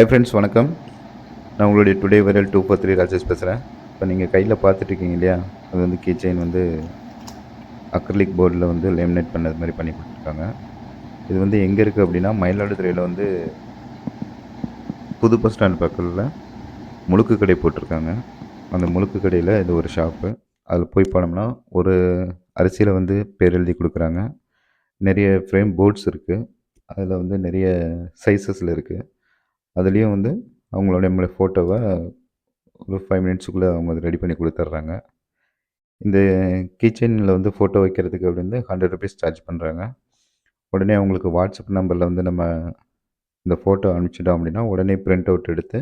Hi friends வணக்கம். நான் உங்களுடைய today viral two four three Rajesh பேசுகிறேன் இப்போ நீங்கள் கையில் பார்த்துட்ருக்கீங்க இல்லையா? அது வந்து கீ செயின் வந்து அக்ரலிக் போர்டில் வந்து லேமினேட் பண்ணது மாதிரி பண்ணி கொடுத்துருக்காங்க. இது வந்து எங்கே இருக்குது அப்படின்னா மயிலாடுதுறையில் வந்து புது பஸ் ஸ்டாண்ட் பக்கத்தில் முழுக்கு கடை போட்டிருக்காங்க. அந்த முழுக்கு கடையில் இது ஒரு ஷாப்பு அதில் போய் போனோம்னா ஒரு அரிசியில் வந்து பேர் எழுதி கொடுக்குறாங்க. நிறைய ஃப்ரேம் போர்ட்ஸ் இருக்குது அதில் வந்து நிறைய சைஸஸில் இருக்குது அதுலேயும் வந்து அவங்களோட நம்மளோட ஃபோட்டோவை ஒரு ஃபைவ் மினிட்ஸுக்குள்ளே அவங்க அதை ரெடி பண்ணி கொடுத்துட்றாங்க. இந்த கிச்சனில் வந்து ஃபோட்டோ வைக்கிறதுக்கு அப்படின்னு ஹண்ட்ரட் ருபீஸ் சார்ஜ் பண்ணுறாங்க உடனே அவங்களுக்கு வாட்ஸ்அப் நம்பரில் வந்து நம்ம இந்த ஃபோட்டோ அனுப்பிச்சிட்டோம் அப்படின்னா உடனே பிரிண்ட் அவுட் எடுத்து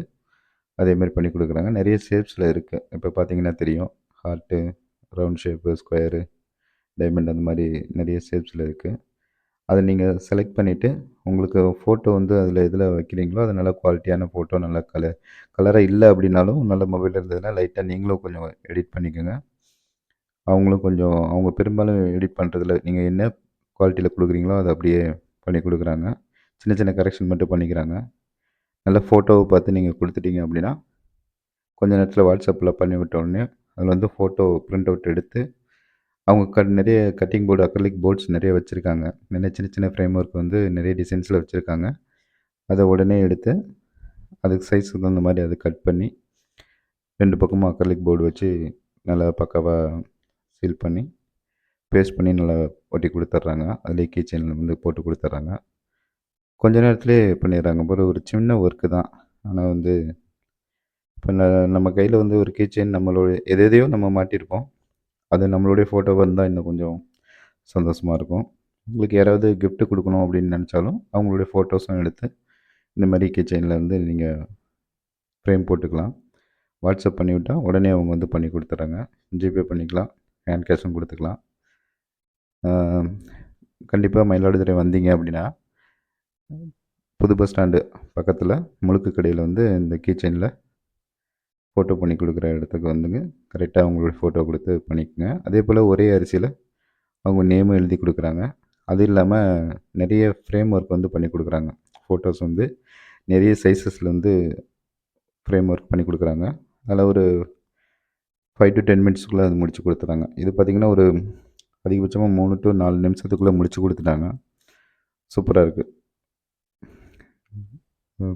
அதேமாதிரி பண்ணி கொடுக்குறாங்க. நிறைய ஷேப்ஸில் இருக்குது இப்போ பார்த்தீங்கன்னா தெரியும். Heart round shape square diamond அந்த மாதிரி நிறைய ஷேப்ஸில் இருக்குது அதை நீங்கள் செலக்ட் பண்ணிவிட்டு உங்களுக்கு ஃபோட்டோ வந்து அதில் எதில் வைக்கிறீங்களோ அது நல்ல குவாலிட்டியான ஃபோட்டோ நல்ல கலர் கலராக இல்லை அப்படின்னாலும் நல்ல மொபைல் இருந்ததுன்னா லைட்டாக நீங்களும் கொஞ்சம் எடிட் பண்ணிக்கோங்க. அவங்களும் கொஞ்சம் அவங்க பெரும்பாலும் எடிட் பண்ணுறதுல நீங்கள் என்ன குவாலிட்டியில் கொடுக்குறீங்களோ அதை அப்படியே பண்ணி கொடுக்குறாங்க. சின்ன சின்ன கரெக்ஷன் மட்டும் பண்ணிக்கிறாங்க. நல்ல ஃபோட்டோவை பார்த்து நீங்கள் கொடுத்துட்டீங்க அப்படின்னா கொஞ்ச நேரத்தில் வாட்ஸ்அப்பில் பண்ணி விட்ட உடனே அதில் வந்து ஃபோட்டோ பிரிண்ட் அவுட் எடுத்து அவங்க க நிறைய கட்டிங் போர்டு அக்ரலிக் போர்ட்ஸ் நிறைய வச்சுருக்காங்க. நிறைய சின்ன சின்ன ஃப்ரேம் ஒர்க் வந்து நிறைய டிசைன்ஸில் வச்சுருக்காங்க. அதை உடனே எடுத்து அதுக்கு சைஸுக்கு தகுந்த மாதிரி அதை கட் பண்ணி ரெண்டு பக்கமும் அக்ரலிக் போர்டு வச்சு நல்லா பக்காவாக சீல் பண்ணி பேஸ்ட் பண்ணி நல்லா ஒட்டி கொடுத்துட்றாங்க. அதுலேயே கீச்சனில் வந்து போட்டு கொடுத்துட்றாங்க. கொஞ்ச நேரத்துலேயே பண்ணிடுறாங்க. ஒரு ஒரு சின்ன ஒர்க்கு தான். ஆனால் வந்து இப்போ நம்ம கையில் வந்து ஒரு கீச்செயின் நம்மளோட எது எதையோ நம்ம மாட்டியிருப்போம் அது நம்மளுடைய ஃபோட்டோ வந்தால் இன்னும் கொஞ்சம் சந்தோஷமாக இருக்கும். உங்களுக்கு யாராவது கிஃப்ட்டு கொடுக்கணும் அப்படின்னு நினச்சாலும் அவங்களுடைய ஃபோட்டோஸும் எடுத்து இந்த மாதிரி கிச்சனில் வந்து நீங்கள் ஃப்ரேம் போட்டுக்கலாம். வாட்ஸ்அப் பண்ணிவிட்டால் உடனே அவங்க வந்து பண்ணி கொடுத்துட்றாங்க. ஜிபே பண்ணிக்கலாம். ஹேண்ட் கேஷும் கொடுத்துக்கலாம். கண்டிப்பாக மயிலாடுதுறை வந்தீங்க அப்படின்னா புது பஸ் ஸ்டாண்டு பக்கத்தில் முழுக்கு கடையில் வந்து இந்த கீச்செயினில் ஃபோட்டோ பண்ணி கொடுக்குற இடத்துக்கு வந்துங்க. கரெக்டாக அவங்களோட ஃபோட்டோ கொடுத்து பண்ணிக்கோங்க. அதே போல் ஒரே அரிசியில் அவங்க நேமும் எழுதி கொடுக்குறாங்க. அது இல்லாமல் நிறைய ஃப்ரேம் ஒர்க் வந்து பண்ணி கொடுக்குறாங்க. ஃபோட்டோஸ் வந்து நிறைய சைஸஸில் வந்து ஃப்ரேம் ஒர்க் பண்ணி கொடுக்குறாங்க. அதில் ஒரு ஃபைவ் டு டென் மினிட்ஸ்க்குள்ளே அது முடிச்சு கொடுத்துறாங்க. இது பார்த்திங்கன்னா ஒரு அதிகபட்சமாக மூணு டு நாலு நிமிஷத்துக்குள்ளே முடிச்சு கொடுத்துட்டாங்க. சூப்பராக இருக்குது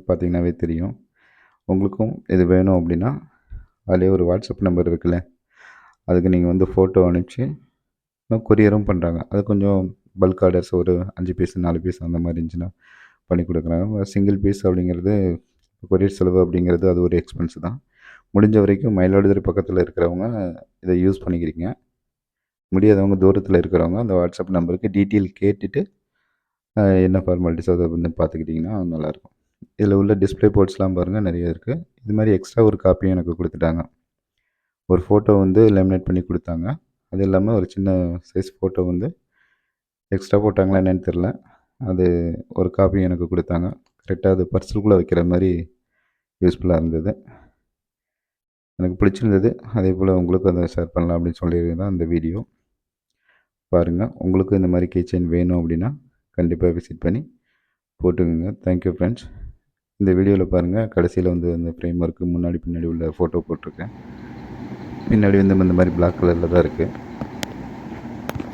பார்த்தீங்கன்னாவே தெரியும். உங்களுக்கும் இது வேணும் அப்படின்னா அதிலே ஒரு வாட்ஸ்அப் நம்பர் இருக்குல்ல அதுக்கு நீங்கள் வந்து ஃபோட்டோ அனுப்பிச்சு இன்னும் கொரியரும் பண்ணுறாங்க அது கொஞ்சம் பல்க் ஆர்டர்ஸ் ஒரு அஞ்சு பீஸ் நாலு பீஸ் அந்த மாதிரி இருந்துச்சுன்னா பண்ணி கொடுக்குறாங்க. சிங்கிள் பீஸ் அப்படிங்கிறது கொரியர் செலவு அப்படிங்கிறது அது ஒரு எக்ஸ்பென்ஸ் தான். முடிஞ்ச வரைக்கும் மயிலாடுதுறை பக்கத்தில் இருக்கிறவங்க இதை யூஸ் பண்ணிக்கிறீங்க. முடியாதவங்க தூரத்தில் இருக்கிறவங்க அந்த வாட்ஸ்அப் நம்பருக்கு டீட்டெயில் கேட்டுட்டு என்ன ஃபார்மாலிட்டிஸ் அதை வந்து பார்த்துக்கிட்டிங்கன்னா நல்லாயிருக்கும் இதில் உள்ள டிஸ்ப்ளே போர்ட்ஸ்லாம் பாருங்கள் நிறைய இருக்குது இது மாதிரி எக்ஸ்ட்ரா ஒரு காப்பியும் எனக்கு கொடுத்துட்டாங்க. ஒரு ஃபோட்டோ வந்து லேமினேட் பண்ணி கொடுத்தாங்க. அது இல்லாமல் ஒரு சின்ன சைஸ் ஃபோட்டோ வந்து எக்ஸ்ட்ரா போட்டாங்களா என்னென்னு தெரில அது ஒரு காப்பியும் எனக்கு கொடுத்தாங்க. கரெக்டாக அது பர்சலுக்குள்ளே வைக்கிற மாதிரி யூஸ்ஃபுல்லாக இருந்தது. எனக்கு பிடிச்சிருந்தது. அதே போல் உங்களுக்கும் அதை ஷேர் பண்ணலாம் அப்படின்னு சொல்லியிருந்தேன் அந்த வீடியோ பாருங்கள் உங்களுக்கும் இந்த மாதிரி கீச்செயின் வேணும் அப்படின்னா கண்டிப்பாக விசிட் பண்ணி போட்டுக்கோங்க. தேங்க்யூ ஃப்ரெண்ட்ஸ் இந்த வீடியோவில் பாருங்கள் கடைசியில் வந்து அந்த ஃப்ரேம் ஒர்க்கு முன்னாடி பின்னாடி உள்ள ஃபோட்டோ போட்டிருக்கேன். பின்னாடி வந்து இந்த மாதிரி பிளாக் கலரில் தான் இருக்குது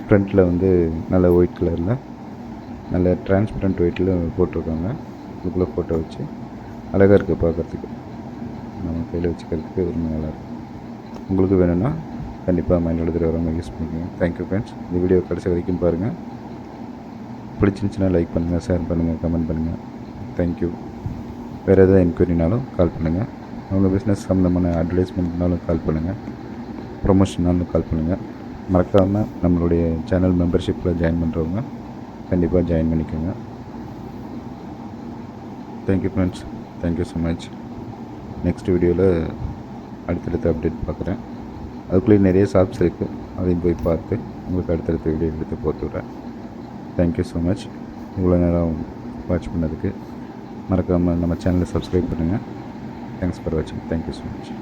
ஃப்ரண்ட்டில் வந்து நல்ல ஒயிட் கலரில் நல்ல டிரான்ஸ்பரண்ட் ஒயிட்டில் போட்டிருக்காங்க. இதுக்குள்ளே ஃபோட்டோ வச்சு அழகாக இருக்குது பார்க்குறதுக்கு நம்ம கையில் வச்சுக்கிறதுக்கு ரொம்ப நல்லாயிருக்கும் உங்களுக்கு வேணும்னா கண்டிப்பாக மயிலாடுதுறை வரவங்க யூஸ் பண்ணிக்கோங்க தேங்க்யூ ஃப்ரெண்ட்ஸ் இந்த வீடியோ கடைசி வரைக்கும் பாருங்கள் பிடிச்சிருந்துச்சுன்னா லைக் பண்ணுங்கள் ஷேர் பண்ணுங்கள் கமெண்ட் பண்ணுங்கள் தேங்க்யூ வேறு எதாவது என்கொயரினாலும் கால் பண்ணுங்கள் உங்கள் பிஸ்னஸ் சம்மந்தமான அட்வர்டைஸ்மெண்ட்னாலும் கால் பண்ணுங்கள் ப்ரொமோஷன்னாலும் கால் பண்ணுங்கள் மறக்காமல் நம்மளுடைய சேனல் மெம்பர்ஷிப்பில் ஜாயின் பண்ணுறவங்க கண்டிப்பாக ஜாயின் பண்ணிக்கோங்க. Thank you friends thank you so much next வீடியோவில் அடுத்தடுத்த அப்டேட் பார்க்குறேன். அதுக்குள்ளேயே நிறைய ஷாப்ஸ் இருக்குது அதையும் போய் பார்த்து உங்களுக்கு அடுத்தடுத்த வீடியோ எடுத்து போட்டு விட்றேன். தேங்க்யூ ஸோ மச் இவ்வளோ நேரம் வாட்ச் பண்ணதுக்கு மறக்காமல் நம்ம சேனலை சப்ஸ்கிரைப் பண்ணுங்கள் தேங்க்ஸ் ஃபார் வாட்சிங் தேங்க்யூ ஸோ மச்